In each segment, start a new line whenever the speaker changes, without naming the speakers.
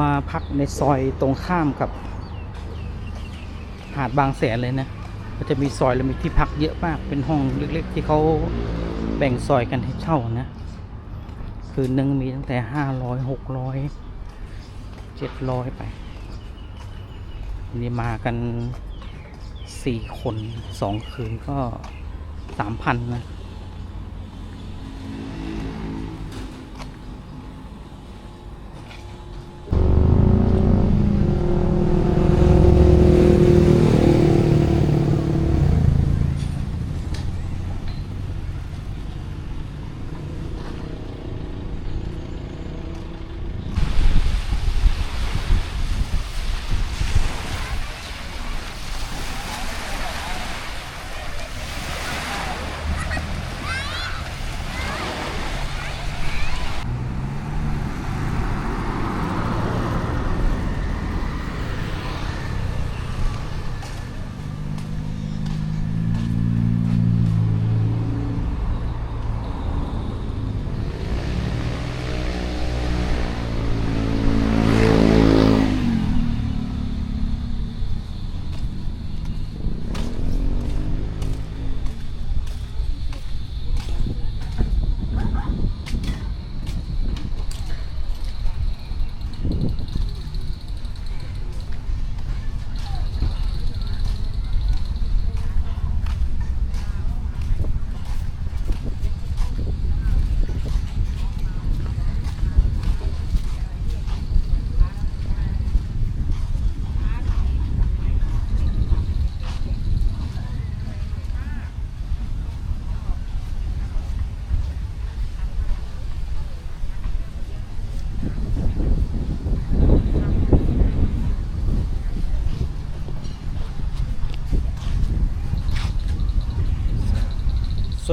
มาพักในซอยตรงข้ามกับ หาดบางแสนเลยนะก็จะมีซอยแล้วมีที่พักเยอะมาก เป็นห้องเล็กๆ ที่เขาแบ่งซอยกันให้เช่านะ คืนหนึ่งมีตั้งแต่ห้าร้อยหกร้อยเจ็ดร้อยไป นี่มากันสี่คนสองคืนก็สามพันนะ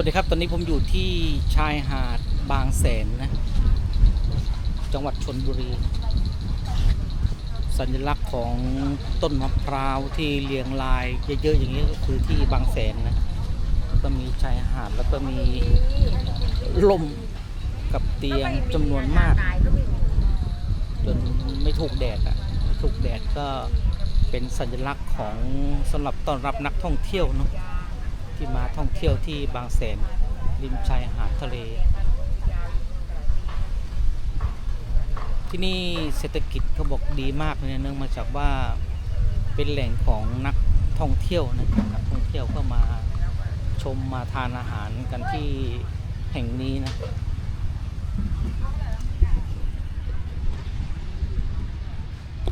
วัสดีครับ ตอนนี้ผมอยู่ที่ชายหาดบางแสนนะ จังหวัดชนบุรี สัญลักษณ์ของต้นมะพร้าวที่เรียงรายเยอะๆอย่างนี้ก็คือที่บางแสนนะแล้วก็มีชายหาดแล้วก็มีลมกับเตียงจำนวนมาก จนไม่ถูกแดดอะถูกแดดก็เป็นสัญลักษณ์ของสำหรับต้อนรับนักท่องเที่ยวเนาะ ที่มาท่องเที่ยวที่บางแสนริมชายหาดทะเล ที่นี่เศรษฐกิจเขาบอกดีมากเลยนะเนื่องมาจากว่าเป็นแหล่งของนักท่องเที่ยวนะนักท่องเที่ยวก็มาชมมาทานอาหารกันที่แห่งนี้นะ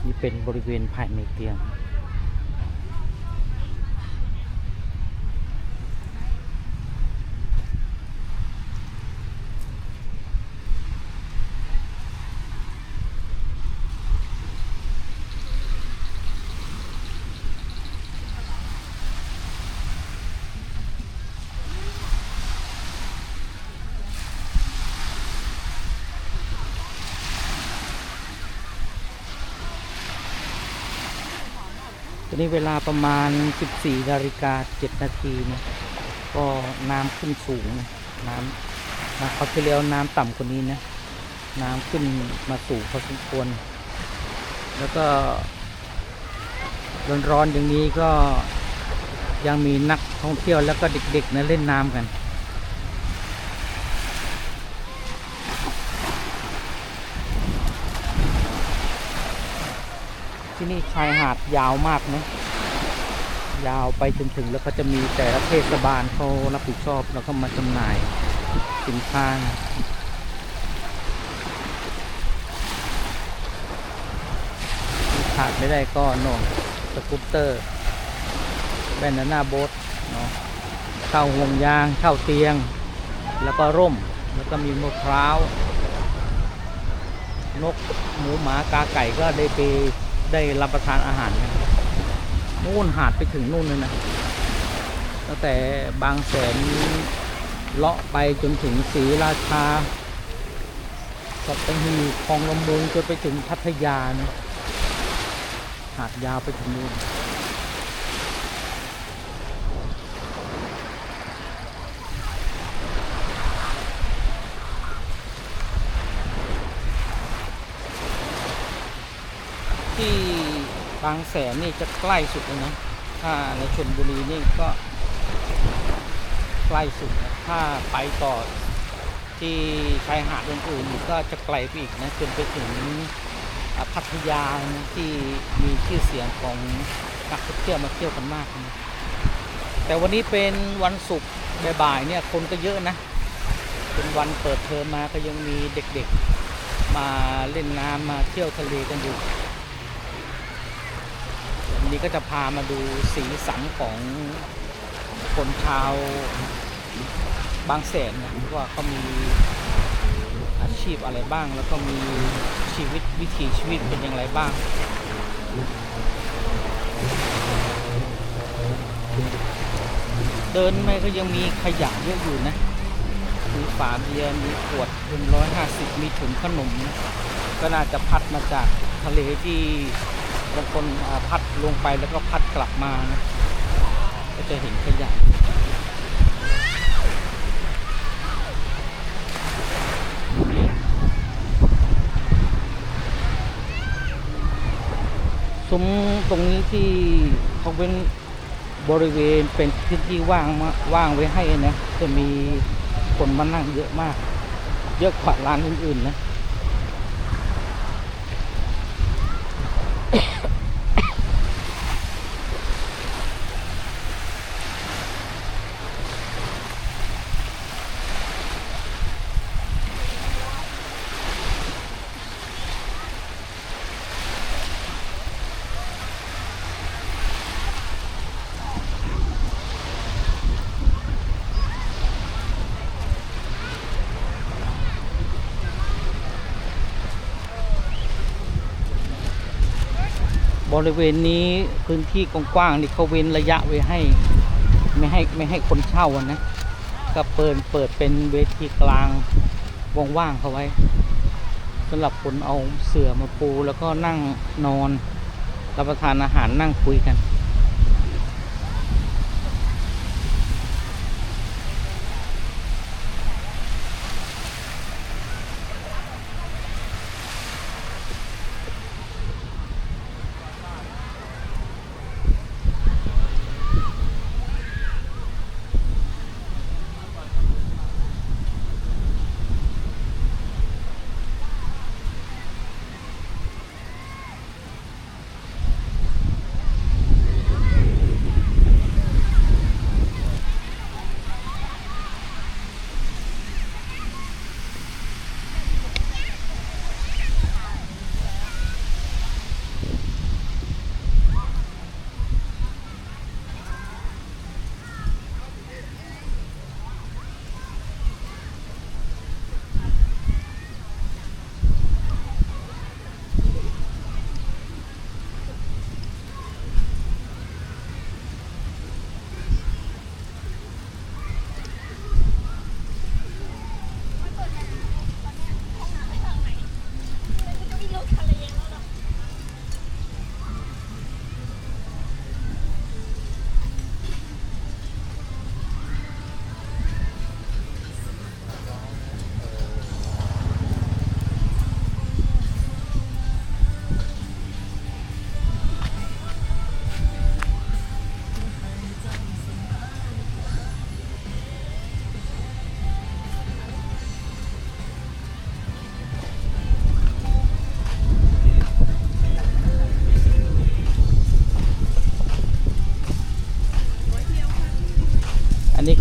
นี่เป็นบริเวณภายในเตียง นี้เวลาประมาณ 14นาฬิกา7นาทีนะก็น้ำขึ้นสูงนะน้ำนะเขาที่แล้วน้ำต่ำกว่านี้นะ น้ำขึ้นมาสูงพอสมควร แล้วก็ร้อนๆอย่างนี้ก็ยังมีนักท่องเที่ยวแล้วก็เด็กๆนะเล่นน้ำกัน ที่นี่ชายหาดยาวมากนะ ยาวไปจนถึงแล้วก็จะมีแต่ละเทศบาลเขารับผิดชอบแล้วก็มาจำหน่ายสินค้าขาดไม่ได้ก็โน่นสกูตเตอร์แบนนาโบ๊ทเนาะเข้าห่วงยางเข้าเตียง แล้วก็ร่มแล้วก็มีมะพร้าวนกหมูหมากาไก่ก็ได้ไป ได้รับประทานอาหารนนู่นหาดไปถึงนู่นเลยนะตั้งแต่บางแสนเลาะไปจนถึงศรีราชาสัตหีบคลองลำเมืองจนไปถึงพัทยานะหาดยาวไปถึงนู่น บางแสนนี่จะใกล้สุดเลยนะถ้าในชนบุรีนี่ก็ใกล้สุดนะถ้าไปต่อที่ชายหาดอื่นๆก็จะไกลไปอีกนะจนไปถึงพัทยานะที่มีชื่อเสียงของนักท่องเที่ยวมาเที่ยวกันมากนะแต่วันนี้เป็นวันศุกร์บ่ายๆเนี่ยคนก็เยอะนะ เป็นวันเปิดเทอมมาก็ยังมีเด็กๆมาเล่นน้ำมาเที่ยวทะเลกันอยู่ วันนี้ก็จะพามาดูสีสันของคนชาวบางแสนนะว่าเขามีอาชีพอะไรบ้าง แล้วก็มีชีวิตวิถีชีวิตเป็นอย่างไรบ้างเดินไปก็ยังมีขยะเยอะอยู่นะ มีฝาเบียร์มีขวดเป็นร้อยห้าสิบมีถุงขนม ก็น่าจะพัดมาจากทะเลที่ บางคนพัดลงไปแล้วก็พัดกลับมานะก็จะเห็นขยะซุ้มตรงนี้ที่เขาเป็นบริเวณเป็นพื้นที่ว่างว่างไว้ให้นะจะมีคนมานั่งเยอะมาก เยอะกว่าร้านอื่นๆนะ ริเวณนี้พื้นที่กว้างๆนี่เขาเว้นระยะไว้ให้ไม่ให้ไม่ให้คนเช่าอะนะก็เปิดเปิดเป็นเวทีกลางว่างๆเขาไว้สำหรับคนเอาเสื่อมาปูแล้วก็นั่งนอนรับประทานอาหารนั่งคุยกัน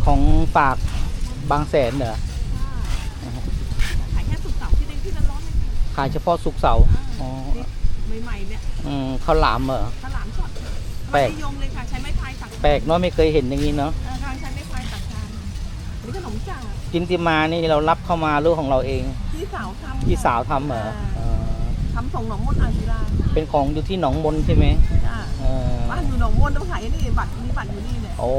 ของฝากบางแสนเหรอ
ขายแค่สุกร์เสาร์ที่เด้งที่ร้อนๆเลยค่ะ
ขายเฉพาะสุกร์เสาร์อ๋อ
ใหม่ๆเนี่ย
อืมข้าวหลามเหรอ
ตลาดสด
แปลก
มัธยมเลยค่ะใช้ไม้พายตัก
แปลกเนาะไม่เคยเห็นอย่างนี้เนาะ
เอ่อทางใช้ไม้พายตักจานอันนี้ขนมจ่า
จินติมานี่เรารับเข้ามาหรือของเราเอง
พี่สาวทำ
พี่สาวทำเหรอเออ
ทำส่งหนองมนต์อ่างศิลา
เป็นของอยู่ที่หนองมนใช่ไหม
จ้า
เออ
บ้านอยู่หนองมนต์ต้องขายนี่บัตรมีบัตรอยู่นี่เนี่ย
โอ้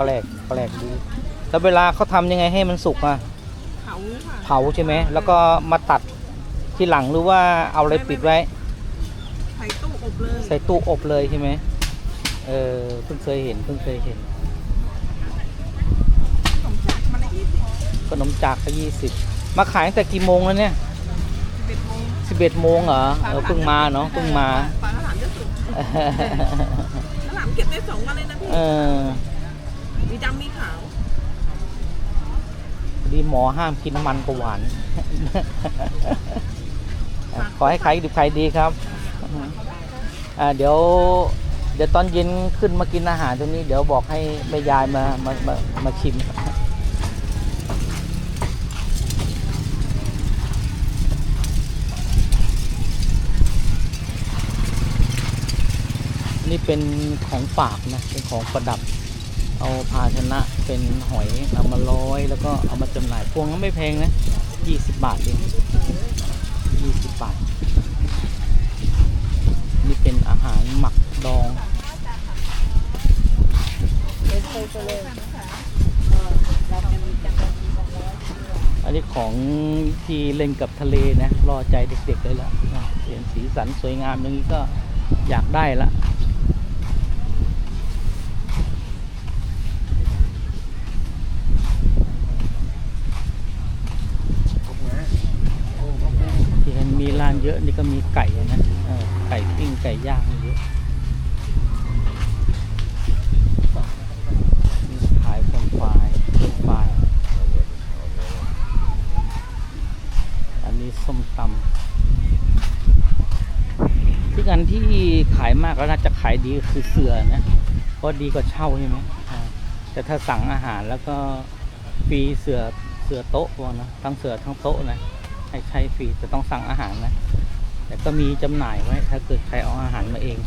แปลกแปลกดีแล้วเวลาเขาทำยังไงให้มันสุกอะ
เผาค่ะ
เผาใช่ไหมแล้วก็มาตัดที่หลังหรือว่าเอาอะไรปิดไว้
ใส่ตู้อบเลย
ใส่ตู้อบเลยใช่ไหมเออเพิ่งเคยเห็นเพิ่งเคยเห็น
ขนมจ่ามาได้ยี่สิบ
ขนมจากก็ยี่สิบมาขายตั้งแต่กี่โมงแล้วเนี่ย
สิบเอ็ดโมง
11โมงเหรอเออเพิ่งมาเนาะเพิ่งมา
ปลาข้าวหลามเยอะสุดข้าวหลามเก็บได้สองวันเลยนะพี่
เออ
มีดำมีขาว
พอดีหมอห้ามกินมันกับหวาน ขอให้ขายดิบขายดีครับอ่าเดี๋ยว เดี๋ยวตอนเย็นขึ้นมากินอาหารตรงนี้ เดี๋ยวบอกให้แม่ยายมามามามาชิมนี่เป็นของฝากนะ เป็นของประดับ เอาภาชนะเป็นหอยเอามาร้อย แล้วก็เอามาจำหน่ายพวงก็ไม่แพงนะ20 บาทเอง20 บาท นี่เป็นอาหารหมักดองอันนี้ของที่เล่นกับทะเลนะรอใจเด็กๆเลยละนะเห็นสีสันสวยงามอย่างนี้ก็อยากได้ละ ที่เห็นมีร้านเยอะนี่ก็มี ไก่นะไก่ปิ้งไก่ย่างเยอะขายคนควายเป็นควาย อันนี้ส้มตำที่อันที่ขายมากแล้วน่าจะขายดีคือเสือนะเพราะดีกว่าเช่าใช่ไหมแต่ถ้าสั่งอาหารแล้วก็ฟรีเสือเสือโต๊ะวะนะทั้งเสือทั้งโต๊ะนะให้ใช้ฟรีแต่ต้องสั่งอาหารนะ แต่ก็มีจำหน่ายไว้ ถ้าเกิดใครเอาอาหารมาเอง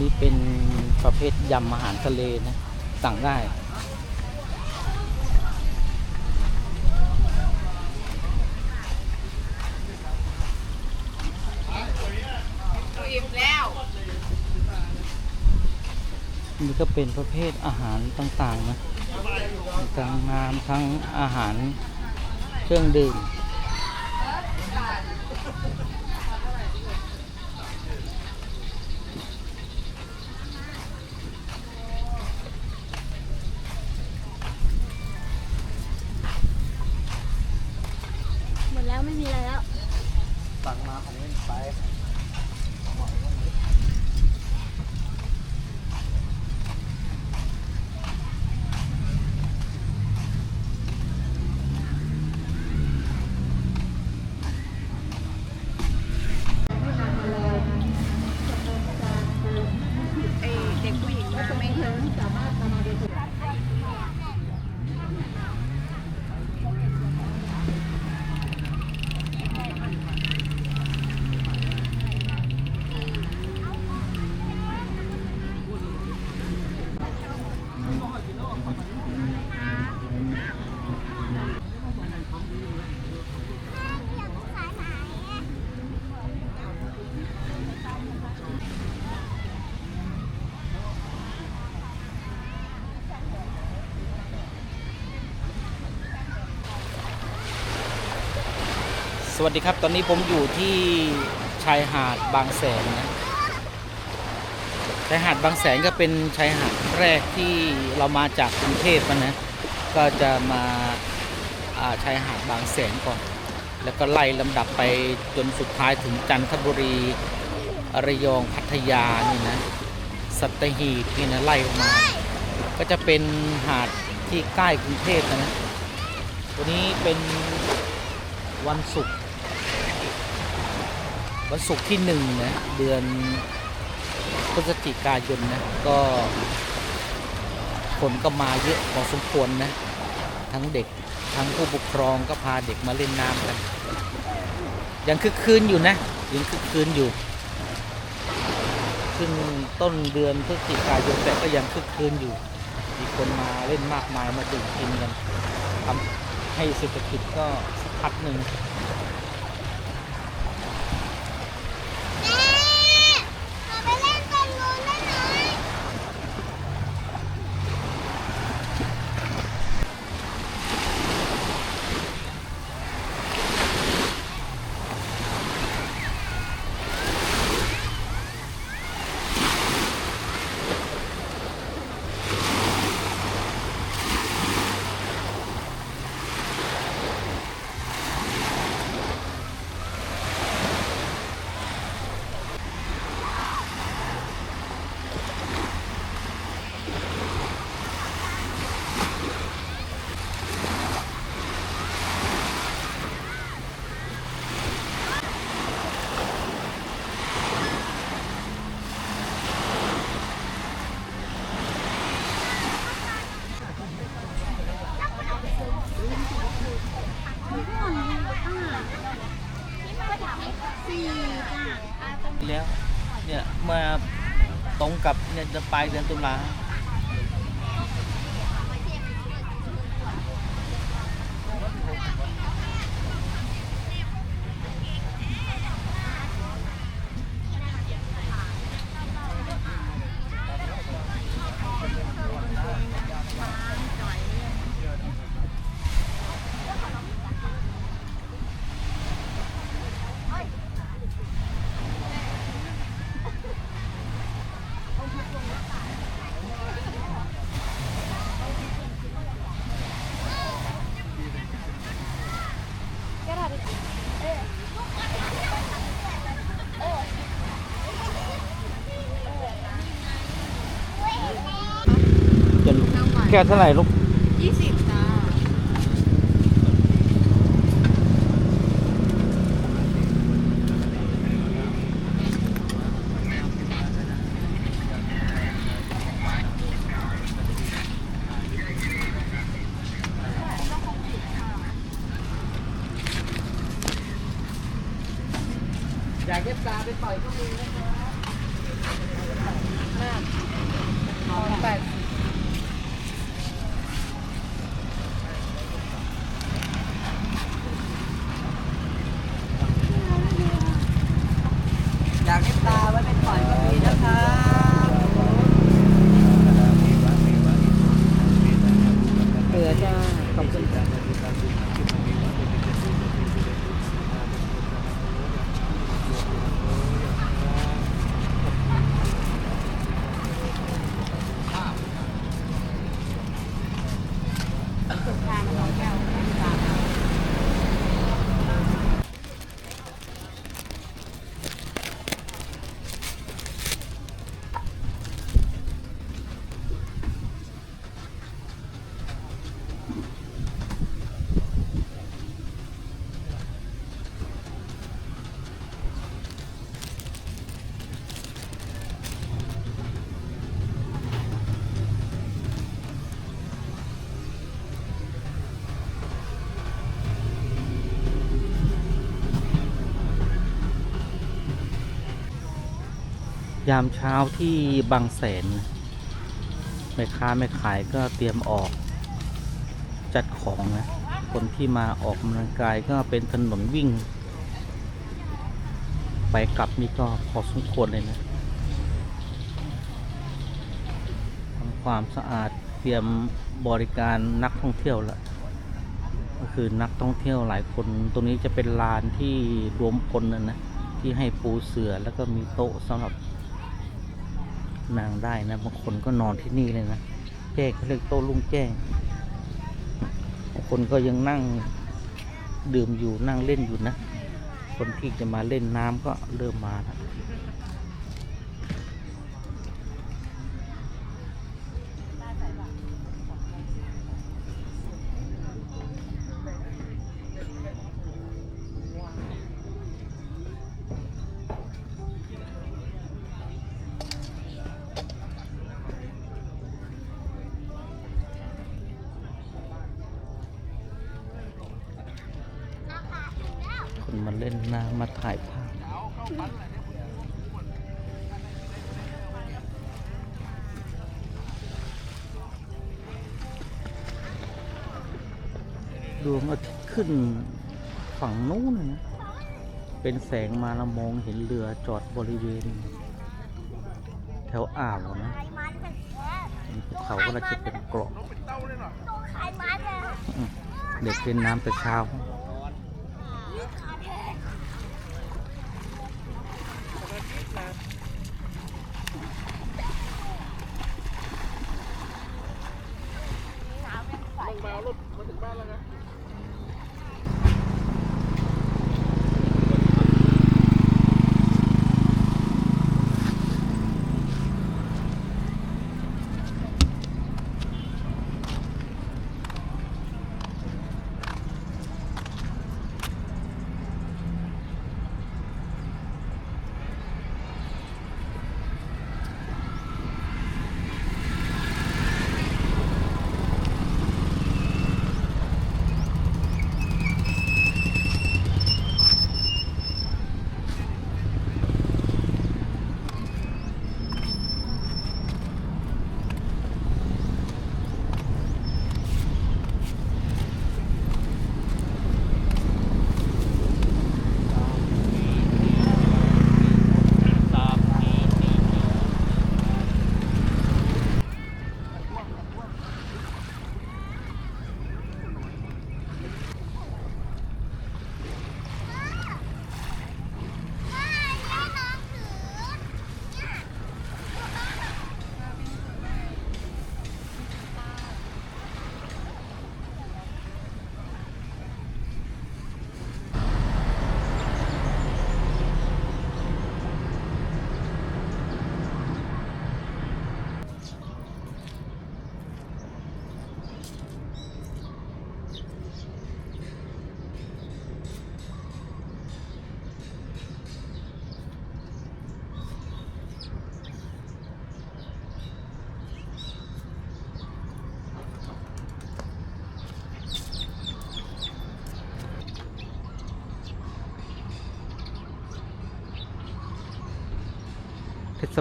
นี่เป็นประเภทยำอาหารทะเลนะ สั่งได้
อิ่มแล้ว
นี่ ก็เป็นประเภทอาหารต่างๆนะทั้งน้ำทั้งอาหารเครื่องดื่ม
หมดแล้วไม่มีอะไรแล้ว
สั่งมาของเล่นไป
ไอเด็กผู้หญิงมาไม่เคยสามารถทำอะไรถูก
ส วัสดีครับ ตอนนี้ผมอยู่ที่ชายหาดบางแสนนะชายหาดบางแสนก็เป็นชายหาดแรกที่เรามาจากกรุงเทพนะก็จะมาอ่าชายหาดบางแสนก่อน แล้วก็ไล่ลำดับไปจนสุดท้ายถึงจันทบุรีระยองพัทยานี่นะสัตหีบนี่นะไล่มา ก็จะเป็นหาดที่ใกล้กรุงเทพนะวันนี้เป็นวันศุกร์ วันศุกร์ที่หนึ่งนะเดือนพฤศจิกายนนะก็คนก็มาเยอะพอสมควรนะ ทั้งเด็กทั้งผู้ปกครองก็พาเด็กมาเล่นน้ำกันยังคึกคืนอยู่นะยังคึกคืนอยู่ขึ้นต้นเดือนพฤศจิกายนแต่ก็ยังคึกคืนอยู่ มีคนมาเล่นมากมายมาดื่มกินกันทำให้เศรษฐกิจก็สักพักหนึ่ง
ตรงกับเนี่ย
จะปลายเดือนตุลา แก้วเท่าไหร่ลูก
ยี่สิบจ้า
อยากเก็บปลาไปปล่อยก็มีนะ
แปด
อยากให้ปลาไว้เป็นปล่อยก็มีนะคะ เกลือจ้า ขอบคุณจ้า
ยามเช้าที่บางแสนแม่ค้าแม่ขายก็เตรียมออกจัดของนะ คนที่มาออกกำลังกายก็เป็นถนนวิ่ง ไปกลับนี่ก็พอสมควรเลยนะทำความสะอาดเตรียมบริการนักท่องเที่ยวละก็คือนักท่องเที่ยวหลายคน ตรงนี้จะเป็นลานที่รวมพลนะนะที่ให้ปูเสือแล้วก็มีโต๊ะสำหรับ นั่งได้นะบางคนก็นอนที่นี่เลยนะแจ้งเขาเรียกโต๊ะลุงแจ้งบางคนก็ยังนั่งดื่มอยู่นั่งเล่นอยู่นะ คนที่จะมาเล่นน้ำก็เริ่มมาแล้ว ดวงอาทิตย์ขึ้นฝั่งนู้นน่ะนะเป็นแสงมาเรามองเห็นเรือจอดบริเวณ แถวอ่าวนะ
ไขมันเป็นแท้
ภูเขาก็จะเป็นเกราะ
ตัวไขมันเลย
อืมเด็กเล่นน้ำแต่เช้า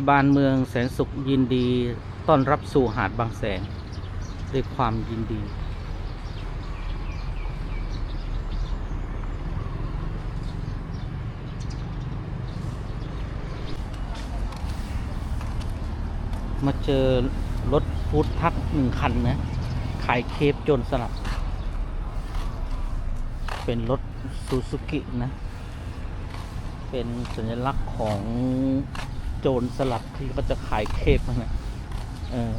บาลเมืองแสนสุขยินดีต้อนรับสู่หาดบางแสนด้วยความยินดี มาเจอรถฟูดทักหนึ่งคันนะ ขายเคฟจรสลัดเป็นรถซูซูกินะ เป็นสัญลักษณ์ของ โจรสลัดที่เขาจะขายเคฟนะเออ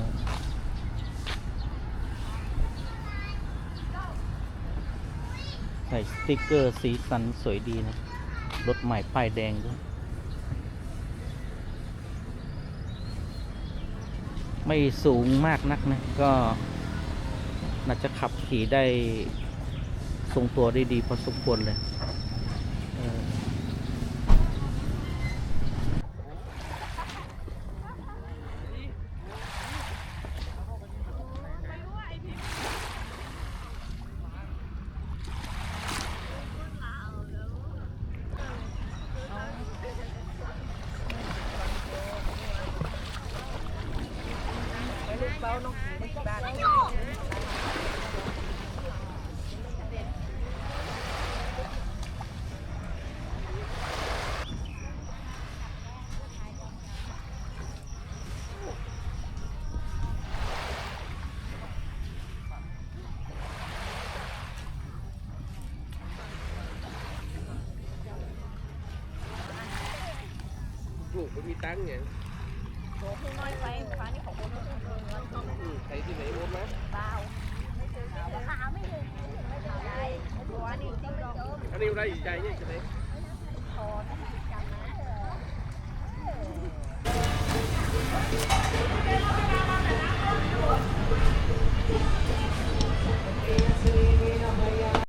ใส่สติกเกอร์สีสันสวยดีนะ รถใหม่ป้ายแดงด้วย ไม่สูงมากนักนะ ก็ น่าจะขับขี่ได้ทรงตัวได้ดีพอสมควรเลยเออ
ปลูก ไม่มีตังค์ไง
โอ้พี่น้อยไปฟ้านี่ของผม
อืมใครที่ไหนโอนมา
เปล่าราคาไม่ถึงไม่ถึงไรตัวนี่จริงหรอก
อันนี้ได้อีกใจเนี่ยใช่ไหม
พอ